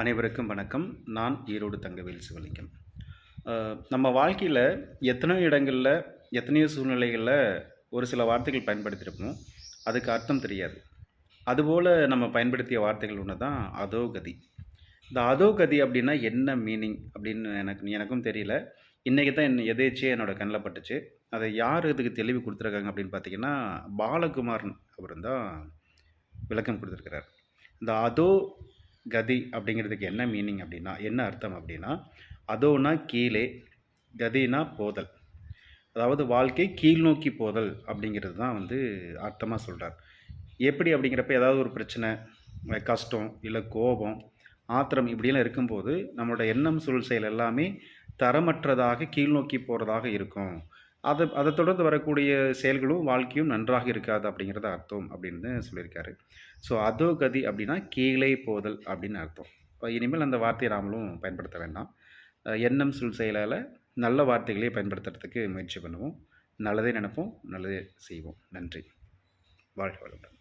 அனைவருக்கும் வணக்கம். நான் ஈரோடு தங்கவேல் சிவலிங்கம். நம்ம வாழ்க்கையில் எத்தனையோ இடங்களில் எத்தனையோ சூழ்நிலைகளில் ஒரு சில வார்த்தைகள் பயன்படுத்தியிருப்போம். அதுக்கு அர்த்தம் தெரியாது. அதுபோல் நம்ம பயன்படுத்திய வார்த்தைகள் ஒன்று தான் அதோகதி. இந்த அதோகதி அப்படின்னா என்ன மீனிங் அப்படின்னு எனக்கு எனக்கும் தெரியல. இன்றைக்கி தான் என் எதேச்சியே என்னோடய கண்ணில் பட்டுச்சு. அதை யார் இதுக்கு தெளிவு கொடுத்துருக்காங்க அப்படின்னு பார்த்தீங்கன்னா பாலகுமாரன் அவர் தான் விளக்கம் கொடுத்துருக்கிறார். இந்த அதோ கதி அப்படிங்கிறதுக்கு என்ன மீனிங் அப்படின்னா என்ன அர்த்தம் அப்படின்னா அதோனா கீழே கதினா போதல். அதாவது வாழ்க்கை கீழ் நோக்கி போதல் அப்படிங்கிறது தான் வந்து அர்த்தமாக சொல்கிறார் எப்படி அப்படிங்கிறப்ப ஏதாவது ஒரு பிரச்சனை கஷ்டம் இல்லை கோபம் ஆத்திரம் இப்படியெல்லாம் இருக்கும்போது நம்மளோட எண்ணம் சொல் செயல் எல்லாமே தரமற்றதாக கீழ் நோக்கி போகிறதாக இருக்கும். அதை அதை தொடர்ந்து வரக்கூடிய செயல்களும் வாழ்க்கையும் நன்றாக இருக்காது அப்படிங்கிறத அர்த்தம் அப்படின்னு சொல்லியிருக்காரு. ஸோ அதோ கதி அப்படின்னா கீழே போதல் அப்படின்னு அர்த்தம். இப்போ இனிமேல் அந்த வார்த்தையை நாமளும் பயன்படுத்த வேண்டாம். எண்ணம் சொல் செயலால் நல்ல வார்த்தைகளே பயன்படுத்துறதுக்கு முயற்சி பண்ணுவோம். நல்லதே நினைப்போம் நல்லதே செய்வோம். நன்றி. வாழ்க வளமுடன்.